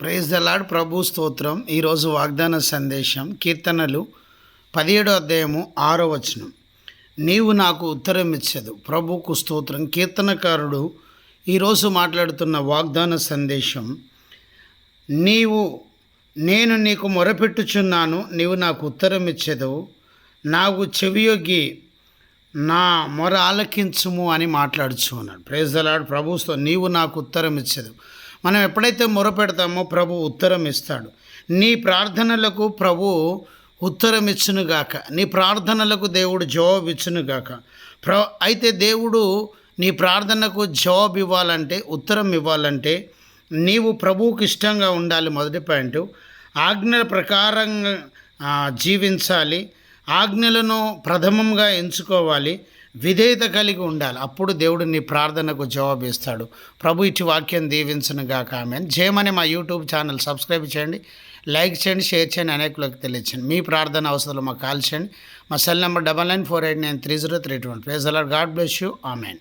Praise the Lord ప్రభు స్తోత్రం. ఈరోజు వాగ్దాన సందేశం కీర్తనలు పదిహేడో అధ్యాయము ఆరో వచనం. నీవు నాకు ఉత్తరం ఇచ్చదు. ప్రభుకు స్తోత్రం. కీర్తనకారుడు ఈరోజు మాట్లాడుతున్న వాగ్దాన సందేశం నీవు నేను నీకు మొరపెట్టుచున్నాను నీవు నాకు ఉత్తరం ఇచ్చదు. నాకు చెవియొగ్గి నా మొర ఆలకించుము అని మాట్లాడుచు ఉన్నాడు ప్రేజ్ దలాడ్ ప్రభుస్తో నీవు నాకు ఉత్తరం ఇచ్చదు. మనం ఎప్పుడైతే మొర పెడతామో ప్రభు ఉత్తరం ఇస్తాడు. నీ ప్రార్థనలకు ప్రభు ఉత్తరం ఇచ్చునుగాక. నీ ప్రార్థనలకు దేవుడు జవాబు ఇచ్చునుగాక. ప్ర అయితే దేవుడు నీ ప్రార్థనకు జవాబు ఇవ్వాలంటే ఉత్తరం ఇవ్వాలంటే నీవు ప్రభువుకి ఇష్టంగా ఉండాలి మొదటి పాయింట్. ఆజ్ఞల ప్రకారంగా జీవించాలి. ఆజ్ఞలను ప్రథమంగా ఎంచుకోవాలి. విధేయత కలిగి ఉండాలి. అప్పుడు దేవుడు నీ ప్రార్థనకు జవాబు ఇస్తాడు. ప్రభు ఇచ్చి వాక్యం దీవించను గాక ఆమె జయమని మా యూట్యూబ్ ఛానల్ సబ్స్క్రైబ్ చేయండి. లైక్ చేయండి షేర్ చేయండి అనేకులకు తెలియచేయండి. మీ ప్రార్థన అవసరాలు మాకు కాల్ చేయండి. మా cell number double nine four eight nine three zero three two one praise lord God bless you. Amen.